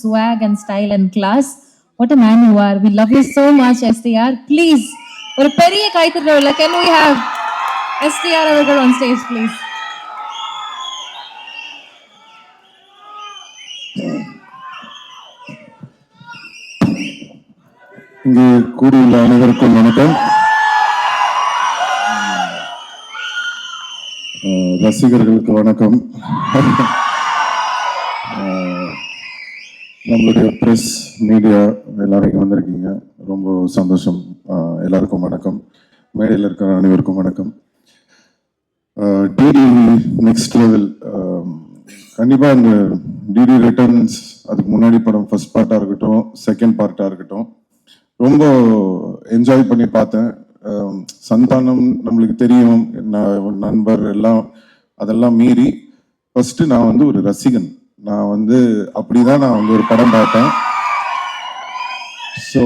swag and style and class. What a man you are. We love you so much, STR. Please, ஒரு பெரிய கைத்தட்டல can we have STR அவர்கள் on stage, please? இங்கே கூடியுள்ள அனைவருக்கும் வணக்கம் ரசிகர்களுக்கு வணக்கம் நம்மளுடைய ப்ரெஸ் மீடியா எல்லாரும் வந்திருக்கீங்க. ரொம்ப சந்தோஷம். எல்லாருக்கும் வணக்கம். மேடையில் இருக்கிற அனைவருக்கும் வணக்கம். டிடி நெக்ஸ்ட் லெவல் கண்டிப்பாக இந்த டிடி ரிட்டர்ன்ஸ் அதுக்கு முன்னாடி படம் ஃபர்ஸ்ட் பார்ட்டாக இருக்கட்டும் செகண்ட் பார்ட்டாக இருக்கட்டும் ரொம்ப என்ஜாய் பண்ணி பார்த்தேன். சந்தானம் நம்மளுக்கு தெரியும். நண்பர் எல்லாம் அதெல்லாம் மீறி ஃபஸ்ட்டு நான் வந்து ஒரு ரசிகன். நான் வந்து அப்படிதான் நான் வந்து ஒரு படம் பார்த்தேன். ஸோ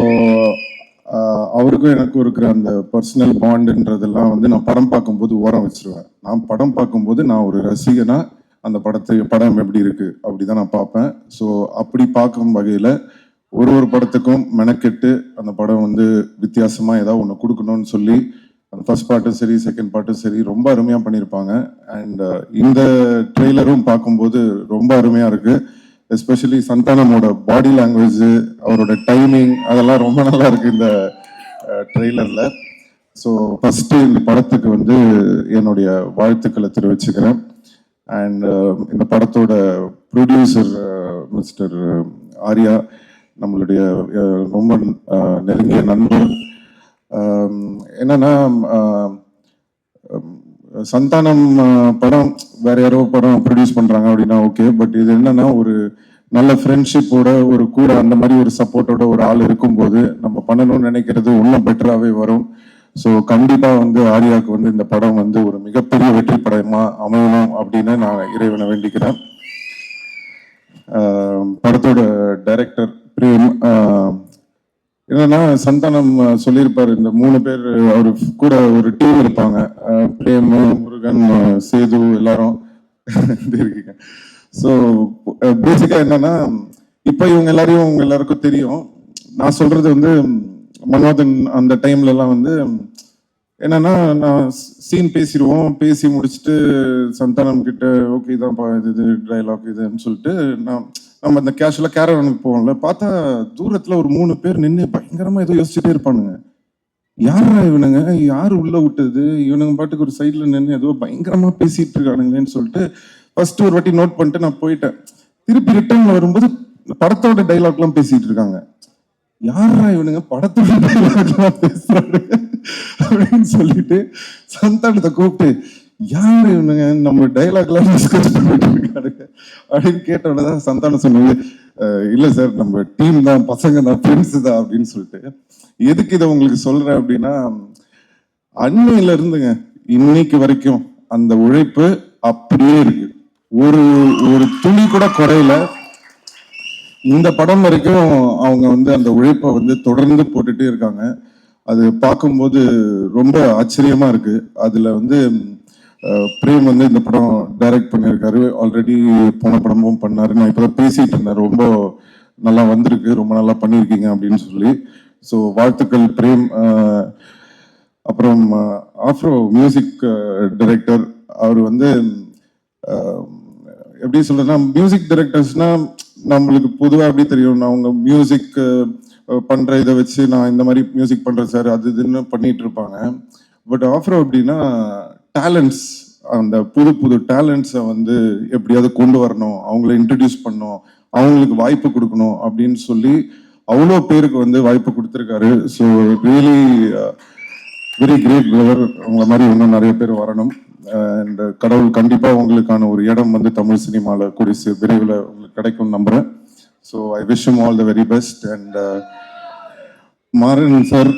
அவருக்கும் எனக்கும் இருக்கிற அந்த பர்சனல் பாண்டுன்றதெல்லாம் வந்து நான் படம் பார்க்கும்போது ஓரம் வச்சிருவேன். நான் படம் பார்க்கும்போது நான் ஒரு ரசிகனா அந்த படத்தை படம் எப்படி இருக்கு அப்படிதான் நான் பார்ப்பேன். ஸோ அப்படி பார்க்கும் வகையில் ஒரு ஒரு படத்துக்கும் மெனக்கெட்டு அந்த படம் வந்து வித்தியாசமா ஏதாவது ஒன்று கொடுக்கணும்னு சொல்லி ஃபர்ஸ்ட் பார்ட்டும் சரி செகண்ட் பார்ட்டும் சரி ரொம்ப அருமையாக பண்ணியிருப்பாங்க. அண்ட் uh, இந்த ட்ரெய்லரும் பார்க்கும்போது ரொம்ப அருமையாக இருக்குது எஸ்பெஷலி சந்தானமோட பாடி லாங்குவேஜ் அவரோட டைமிங் அதெல்லாம் ரொம்ப நல்லா இருக்குது இந்த ட்ரெய்லரில் ஸோ ஃபஸ்ட்டு இந்த படத்துக்கு வந்து என்னுடைய வாழ்த்துக்களை தெரிவிச்சுக்கிறேன். அண்ட் uh, இந்த படத்தோட ப்ரொடியூசர் மிஸ்டர் uh, ஆர்யா நம்மளுடைய ரொம்ப நெருங்கிய நண்பர். என்னன்னா சந்தானம் படம் வேற யாரோ படம் ப்ரொடியூஸ் பண்றாங்க அப்படின்னா ஓகே பட் இது என்னன்னா ஒரு நல்ல ஃப்ரெண்ட்ஷிப்போட ஒரு கூட அந்த மாதிரி ஒரு சப்போர்ட்டோட ஒரு ஆள் இருக்கும்போது நம்ம பண்ணணும்னு நினைக்கிறது இன்னும் பெட்டராகவே வரும். ஸோ கண்டிப்பாக வந்து ஆர்யாவுக்கு வந்து இந்த படம் வந்து ஒரு மிகப்பெரிய வெற்றி படமாக அமையணும் அப்படின்னு நான் இறைவனை வேண்டிக்கிறேன். படத்தோட டைரக்டர் பிரேம் என்னன்னா சந்தானம் சொல்லியிருப்பார் சொல்லியிருப்பாரு. இந்த மூணு பேர் அவரு கூட ஒரு டீம் இருப்பாங்க. பிரேம் முருகன் சேது எல்லாரும் இருக்கீங்க. ஸோ பேசிக்கா என்னன்னா இப்போ இவங்க எல்லாரையும் உங்க எல்லாருக்கும் தெரியும். நான் சொல்றது வந்து மனோதன் அந்த டைம்ல எல்லாம் வந்து என்னன்னா நான் சீன் பேசிடுவோம். பேசி முடிச்சுட்டு சந்தானம் கிட்ட ஓகே இதான்ப்பா இது இது டைலாக் இதுன்னு சொல்லிட்டு நான் நம்ம இந்த கேஷுவலாக கேரவனுக்கு போவோம்ல பார்த்தா தூரத்துல ஒரு மூணு பேர் நின்று பயங்கரமா ஏதோ யோசிச்சுட்டே இருப்பானுங்க. யாரா இவனுங்க? யார் உள்ள விட்டது? இவனுங்க பாட்டுக்கு ஒரு சைட்ல நின்று ஏதோ பயங்கரமா பேசிட்டு இருக்கானுங்களேன்னு சொல்லிட்டு ஃபர்ஸ்ட் ஒரு வாட்டி நோட் பண்ணிட்டு நான் போயிட்டேன். திருப்பி ரிட்டர்ன் வரும்போது படத்தோட டைலாக்லாம் பேசிட்டு இருக்காங்க. யாரா இவனுங்க? படத்தோட டைலாக்லாம் பேசுறாரு அப்படின்னு சொல்லிட்டு சந்தானத்தை கூப்பிட்டு யாரு இவனுங்க? நம்ம டைலாக்லாம் டிஸ்கஸ் பண்ணிட்டு இருக்காருங்க அப்படின்னு கேட்டோன்னே தான் சந்தானம் சொன்னது இல்லை சார் நம்ம டீம் தான் பசங்க தான் ஃப்ரெண்ட்ஸ் தான் அப்படின்னு சொல்லிட்டு. எதுக்கு இதை உங்களுக்கு சொல்றேன் அப்படின்னா அன்னையில இருந்துங்க இன்னைக்கு வரைக்கும் அந்த உழைப்பு அப்படியே இருக்கு. ஒரு ஒரு துளி கூட குறையல. இந்த படம் வரைக்கும் அவங்க வந்து அந்த உழைப்பை வந்து தொடர்ந்து போட்டுட்டே இருக்காங்க. அது பார்க்கும்போது ரொம்ப ஆச்சரியமா இருக்கு. அதுல வந்து பிரேம் வந்து இந்த படம் டைரக்ட் பண்ணியிருக்காரு. ஆல்ரெடி போன படமும் பண்ணாரு. நான் இப்பதான் பேசிகிட்டு இருந்தேன். ரொம்ப நல்லா வந்திருக்கு. ரொம்ப நல்லா பண்ணியிருக்கீங்க அப்படின்னு சொல்லி. ஸோ வாழ்த்துக்கள் பிரேம். அப்புறம் ஆஃப்ரோ மியூசிக் டைரக்டர் அவர் வந்து எப்படி சொல்றதுன்னா மியூசிக் டைரக்டர்ஸ்னா நம்மளுக்கு பொதுவாக எப்படி தெரியும் நான் அவங்க மியூசிக் பண்ணுற இதை வச்சு நான் இந்த மாதிரி மியூசிக் பண்ணுறேன் சார் அது இதுன்னு பண்ணிட்டு இருப்பாங்க. பட் ஆஃப்ரோ அப்படின்னா டேலண்ட்ஸ் அந்த புது புது டேலண்ட்ஸை வந்து எப்படியாவது கொண்டு வரணும் அவங்கள இன்ட்ரடியூஸ் பண்ணணும் அவங்களுக்கு வாய்ப்பு கொடுக்கணும் அப்படின்னு சொல்லி அவ்வளோ பேருக்கு வந்து வாய்ப்பு கொடுத்துருக்காரு. So really very great brother உங்களை மாதிரி இன்னும் நிறைய பேர் வரணும். அண்ட் கடவுள் கண்டிப்பாக உங்களுக்கான ஒரு இடம் வந்து தமிழ் சினிமாவில் கூடிய விரைவில் உங்களுக்கு கிடைக்கும் நம்புகிறேன் so I wish all the very best and Maran sir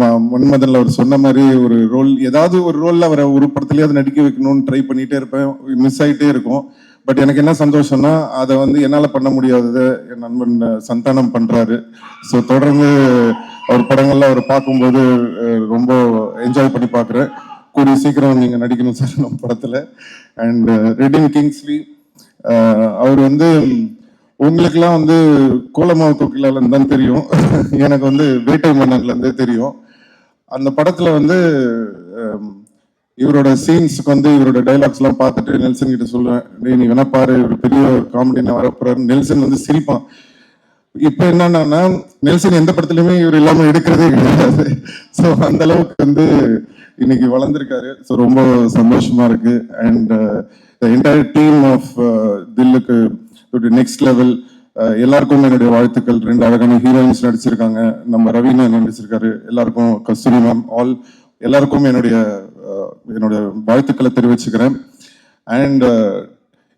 மன்மதன்ல அவர் சொன்ன மாதிரி ஒரு ரோல் ஏதாவது ஒரு ரோல்ல அவரை ஒரு படத்துலயாவது நடிக்க வைக்கணும்னு ட்ரை பண்ணிட்டே இருப்பேன். மிஸ் ஆயிட்டே இருக்கும். பட் எனக்கு என்ன சந்தோஷம்னா அதை வந்து என்னால பண்ண முடியாததை என் நண்பன் சந்தானம் பண்றாரு. ஸோ தொடர்ந்து அவர் படங்கள்ல அவர் பார்க்கும்போது ரொம்ப என்ஜாய் பண்ணி பார்க்குறேன். கூடிய சீக்கிரம் நீங்க நடிக்கணும் சார் நம்ம படத்துல. அண்ட் ரெடின் கிங்ஸ்லி அவர் வந்து உங்களுக்குலாம் வந்து கோலமாவு கோகிலால தான் தெரியும். எனக்கு வந்து வேட்டை மன்னன்லேருந்தே தெரியும். அந்த படத்தில் வந்து இவரோட சீன்ஸுக்கு வந்து இவரோட டைலாக்ஸ்லாம் பார்த்துட்டு நெல்சன் கிட்ட சொல்லுவேன் "டேய், நீ வேணா பாரு இவர் பெரிய காமெடினா வரப்போறாரு நெல்சன் வந்து சிரிப்பான். இப்போ என்னன்னா நெல்சன் எந்த படத்துலையுமே இவர் இல்லாமல் எடுக்கிறதே கிடையாது. ஸோ அந்த அளவுக்கு வந்து இன்னைக்கு வளர்ந்துருக்காரு. ஸோ ரொம்ப சந்தோஷமா இருக்கு. அண்ட் என்டையர் டீம் ஆஃப் தில்லுக்கு நெக்ஸ்ட் லெவல் uh, எல்லாருக்கும் என்னுடைய வாழ்த்துக்கள். ரெண்டு அழகான ஹீரோயின்ஸ் நடிச்சிருக்காங்க. நம்ம ரவீனா நடிச்சிருக்காரு? எல்லாருக்கும் கஸ்தூரி மேம் ஆல் எல்லாருக்கும் என்னுடைய uh, என்னுடைய வாழ்த்துக்களை தெரிவிச்சுக்கிறேன். அண்ட் uh,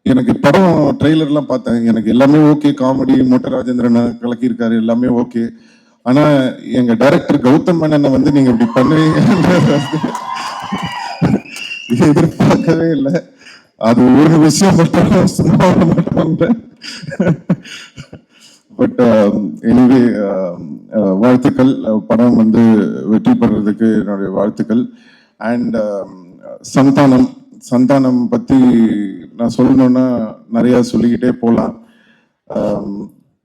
எனக்கு படம் ட்ரெய்லர்லாம் பார்த்தேன். எனக்கு எல்லாமே ஓகே காமெடி மோட்டர் ராஜேந்திரன் கலக்கியிருக்காரு. எல்லாமே ஓகே ஆனா எங்க டைரக்டர் கௌதம் மேனனை வந்து நீங்கள் இப்படி பண்ணுவீங்க எதிர்பார்க்கவே இல்லை. அது ஒரு விஷயம் மட்டும் but anyway um, um, uh, வாழ்த்துக்கள். படம் வந்து வெற்றி பெறதுக்கு என்னுடைய வாழ்த்துக்கள். And um, Santhanam. சந்தானம் பத்தி நான் சொல்லணும்னா நிறைய சொல்லிக்கிட்டே போகலாம்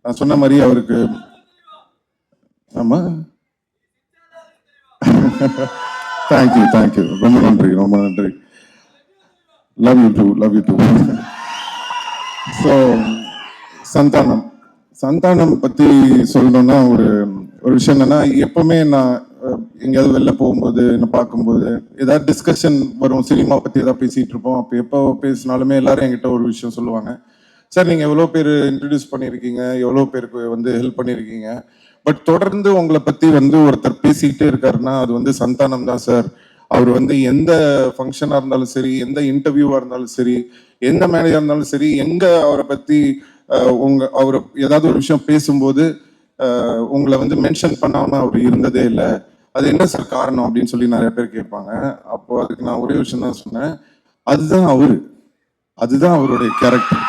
நான் சொன்ன மாதிரி அவருக்கு ஆமா. தேங்க்யூ தேங்க்யூ ரொம்ப நன்றி ரொம்ப நன்றி. Love you too love you too so Santhanam. Santhanam பத்தி சொல்லணும்னா ஒரு ஒரு விஷயம் என்னன்னா எப்பவுமே நான் எங்கேயாவது வெளில போகும்போது என்ன பார்க்கும்போது ஏதாவது டிஸ்கஷன் வரும். சினிமா பத்தி ஏதாவது பேசிட்டு இருப்போம். அப்போ எப்போ பேசினாலுமே எல்லாரும் என்கிட்ட ஒரு விஷயம் சொல்லுவாங்க. சார் நீங்க எவ்வளோ பேர் இன்ட்ரடியூஸ் பண்ணியிருக்கீங்க? எவ்வளோ பேருக்கு வந்து ஹெல்ப் பண்ணியிருக்கீங்க? பட் தொடர்ந்து உங்களை பத்தி வந்து ஒருத்தர் பேசிக்கிட்டே இருக்காருன்னா அது வந்து சந்தானம் தான் சார். அவர் வந்து எந்த ஃபங்க்ஷனாக இருந்தாலும் சரி எந்த இன்டர்வியூவாக இருந்தாலும் சரி எந்த மேனேஜாக இருந்தாலும் சரி எங்கே அவரை பற்றி உங்க அவர் ஏதாவது ஒரு விஷயம் பேசும்போது உங்களை வந்து மென்ஷன் பண்ணாமல் அவர் இருந்ததே இல்லை. அது என்ன சார் காரணம் அப்படின்னு சொல்லி நிறைய பேர் கேட்பாங்க. அப்போ அதுக்கு நான் ஒரே விஷயம் தான் சொன்னேன். அதுதான் அவரு. அதுதான் அவருடைய கேரக்டர்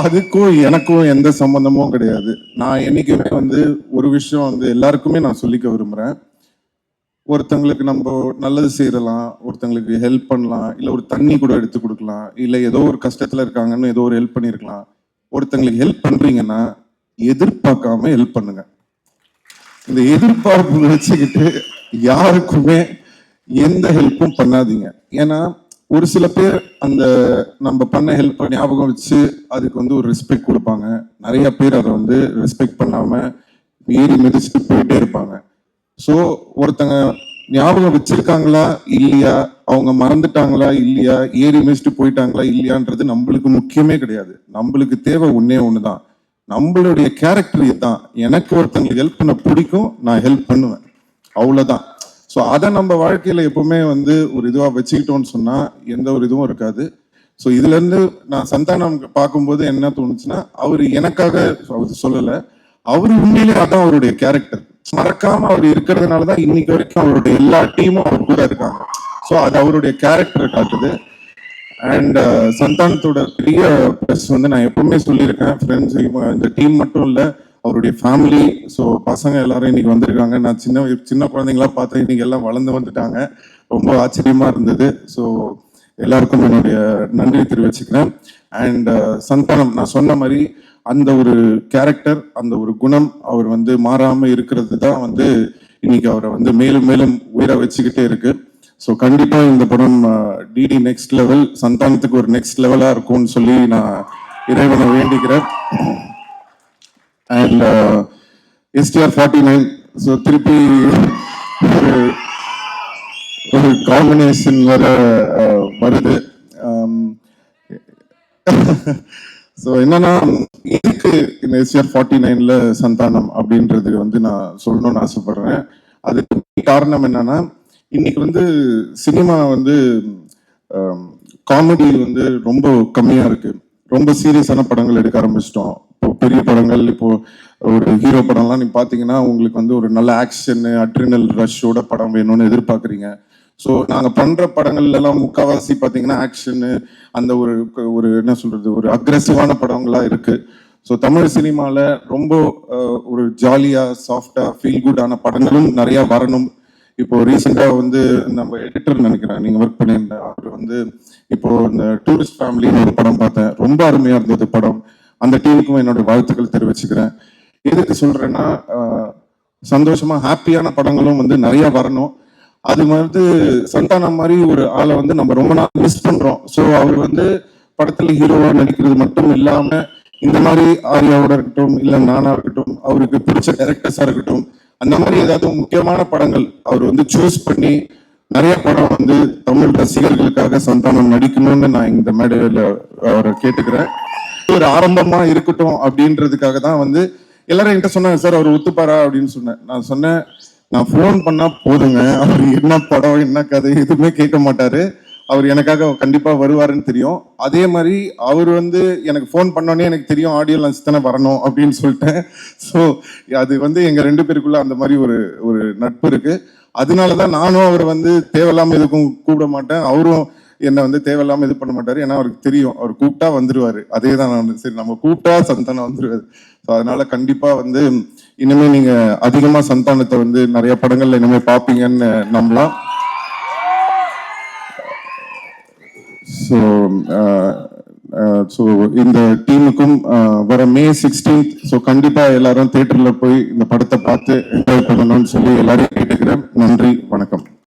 அதுக்கும் எனக்கும் எந்த சம்பந்தமும் கிடையாது. நான் என்னைக்குமே வந்து ஒரு விஷயம் வந்து எல்லாருக்குமே நான் சொல்லிக்க விரும்புகிறேன் ஒருத்தங்களுக்கு நம்ம நல்லது செய்யலாம் ஒருத்தங்களுக்கு ஹெல்ப் பண்ணலாம் இல்லை ஒரு தண்ணி கூட எடுத்து கொடுக்கலாம் இல்லை ஏதோ ஒரு கஷ்டத்தில் இருக்காங்கன்னு ஏதோ ஒரு ஹெல்ப் பண்ணிருக்கலாம். ஒருத்தங்களுக்கு ஹெல்ப் பண்ணுறீங்கன்னா எதிர்பார்க்காம ஹெல்ப் பண்ணுங்க. இந்த எதிர்பார்ப்பு வச்சுக்கிட்டு யாருக்குமே எந்த ஹெல்ப்பும் பண்ணாதீங்க. ஏன்னா ஒரு சில பேர் அந்த நம்ம பண்ண ஹெல்ப் ஞாபகம் வச்சு அதுக்கு வந்து ஒரு ரெஸ்பெக்ட் கொடுப்பாங்க. நிறைய பேர் அதை வந்து ரெஸ்பெக்ட் பண்ணாம ஏறி மிதிச்சுட்டு போயிட்டே இருப்பாங்க. ஸோ ஒருத்தங்க ஞாபகம் வச்சிருக்காங்களா இல்லையா? அவங்க மறந்துட்டாங்களா இல்லையா? ஏறி மிஸ்ட்டு போயிட்டாங்களா இல்லையான்றது நம்மளுக்கு முக்கியமே கிடையாது. நம்மளுக்கு தேவை ஒன்னே தான் நம்மளுடைய கேரக்டர் இதுதான். எனக்கு ஒருத்தங்களுக்கு ஹெல்ப் பண்ண பிடிக்கும் நான் ஹெல்ப் பண்ணுவேன். அவ்வளோதான் ஸோ அதை நம்ம வாழ்க்கையில் எப்பவுமே வந்து ஒரு இதுவாக வச்சுக்கிட்டோம்னு சொன்னால் எந்த ஒரு இதுவும் இருக்காது. ஸோ இதுலேருந்து நான் சந்தானம் பார்க்கும்போது என்ன தோணுச்சுன்னா அவர் எனக்காக அவர் சொல்லலை அவர் உண்மையிலே அதான் அவருடைய கேரக்டர் மறக்காம அவர் இருக்கிறதுனால தான் இன்னைக்கு வரைக்கும் அவருடைய எல்லா டீமும் அவர் கூட இருக்காங்க. ஸோ அது அவருடைய கேரக்டரை காட்டுது. அண்ட் uh, சந்தானத்தோட பெரிய ப்ளஸ் வந்து நான் எப்பவுமே சொல்லியிருக்கேன் ஃப்ரெண்ட்ஸ் இந்த டீம் மட்டும் இல்லை அவருடைய ஃபேமிலி ஸோ பசங்க எல்லாரும் இன்னைக்கு வந்திருக்காங்க. நான் சின்ன சின்ன குழந்தைங்களாம் பார்த்து இன்னைக்கு எல்லாம் வளர்ந்து வந்துட்டாங்க. ரொம்ப ஆச்சரியமா இருந்தது. ஸோ எல்லாருக்கும் என்னுடைய நன்றி தெரிவிச்சுக்கிறேன். அண்ட் uh, சந்தானம் நான் சொன்ன மாதிரி அந்த ஒரு கேரக்டர் அந்த ஒரு குணம் அவர் வந்து மாறாமல் இருக்கிறது தான் வந்து இன்னைக்கு அவரை வந்து மேலும் மேலும் உயிரை வச்சுக்கிட்டே இருக்கு. ஸோ கண்டிப்பாக இந்த படம் டிடி நெக்ஸ்ட் லெவல் சந்தானத்துக்கு ஒரு நெக்ஸ்ட் லெவலாக இருக்கும்னு சொல்லி நான் இறைவனை வேண்டிக்கிறேன் and STR forty nine so திருப்பி ஒரு ஒரு காம்பினேஷன் வர வருது. ஸோ என்னன்னா எதுக்கு இந்த எஸ்ஆர் ஃபார்ட்டி நைன்ல சந்தானம் அப்படின்றது வந்து நான் சொல்லணும்னு ஆசைப்படுறேன். அதுக்கு காரணம் என்னன்னா இன்னைக்கு வந்து சினிமா வந்து காமெடி வந்து ரொம்ப கம்மியா இருக்கு. ரொம்ப சீரியஸான படங்கள் எடுக்க ஆரம்பிச்சிட்டோம். இப்போ பெரிய படங்கள் இப்போ ஒரு ஹீரோ படம்லாம் நீங்க பாத்தீங்கன்னா உங்களுக்கு வந்து ஒரு நல்ல ஆக்ஷன் அட்ரினல் ரஷ்ஷோட படம் வேணும்னு எதிர்பார்க்குறீங்க. ஸோ நாங்கள் பண்ணுற படங்கள்லாம் முக்கால்வாசி பார்த்தீங்கன்னா ஆக்ஷனு அந்த ஒரு ஒரு என்ன சொல்கிறது ஒரு அக்ரெசிவான படங்களாக இருக்குது ஸோ தமிழ் சினிமாவில் ரொம்ப ஒரு ஜாலியாக சாஃப்டாக ஃபீல் குட்டான படங்களும் நிறையா வரணும். இப்போ ரீசெண்டாக வந்து நம்ம எடிட்டர் நினைக்கிறேன். நீங்கள் ஒர்க் பண்ணியிருந்த அவர் வந்து இப்போ இந்த டூரிஸ்ட் ஃபேமிலின்னு ஒரு படம் பார்த்தேன். ரொம்ப அருமையாக இருந்தது படம். அந்த டீமுக்கும் என்னோட வாழ்த்துக்கள் தெரிவிச்சுக்கிறேன். எதுக்கு சொல்கிறேன்னா சந்தோஷமாக ஹாப்பியான படங்களும் வந்து நிறையா வரணும். அது வந்து சந்தானம் மாதிரி ஒரு ஆளை வந்து நம்ம ரொம்ப நாள் மிஸ் பண்றோம். ஸோ அவர் வந்து படத்துல ஹீரோவா நடிக்கிறது மட்டும் இல்லாம இந்த மாதிரி ஆர்யாவோட இருக்கட்டும் இல்ல நானா இருக்கட்டும் அவருக்கு பிடிச்ச கேரக்டர்ஸா இருக்கட்டும் அந்த மாதிரி ஏதாவது முக்கியமான படங்கள் அவர் வந்து சூஸ் பண்ணி நிறைய படம் வந்து தமிழ் ரசிகர்களுக்காக சந்தானம் நடிக்கணும்னு நான் இந்த மேடையில அவரை கேட்டுக்கிறேன். ஒரு ஆரம்பமா இருக்கட்டும் அப்படின்றதுக்காக தான் வந்து எல்லாரும் என்கிட்ட சொன்னாங்க சார் அவர் ஒத்துப்பாரா? அப்படின்னு சொன்னேன். நான் சொன்னேன் நான் ஃபோன் பண்ணா போதுங்க. அவர் என்ன படம் என்ன கதை எதுவுமே கேட்க மாட்டாரு. அவர் எனக்காக கண்டிப்பா வருவாருன்னு தெரியும். அதே மாதிரி அவர் வந்து எனக்கு ஃபோன் பண்ணோன்னே எனக்கு தெரியும் ஆடியோ லான்ச் தானே வரணும் அப்படின்னு சொல்லிட்டேன். ஸோ அது வந்து எங்க ரெண்டு பேருக்குள்ள அந்த மாதிரி ஒரு ஒரு நட்பு இருக்கு. அதனாலதான் நானும் அவர் வந்து தேவையில்லாம எதுக்கும் கூப்பிட மாட்டேன். அவரும் என்னை வந்து தேவையில்லாம இது பண்ண மாட்டாரு. ஏன்னா அவருக்கு தெரியும். அவர் கூப்பிட்டா வந்துருவாரு. அதே தான் நான் சரி நம்ம கூப்பிட்டா சந்தானம் வந்துருவாரு. ஸோ அதனால கண்டிப்பா வந்து இனிமே நீங்க அதிகமா சந்தானத்தை வந்து நிறைய படங்கள்ல இனிமே பாப்பீங்கன்னு நம்பலாம். ஸோ ஸோ இந்த டீமுக்கும் வர மே சிக்ஸ்டீன்த் ஸோ கண்டிப்பா எல்லாரும் தேட்டரில் போய் இந்த படத்தை பார்த்து என்ஜாய் பண்ணணும்னு சொல்லி எல்லாரையும் கேட்டுக்கிறேன். நன்றி வணக்கம்.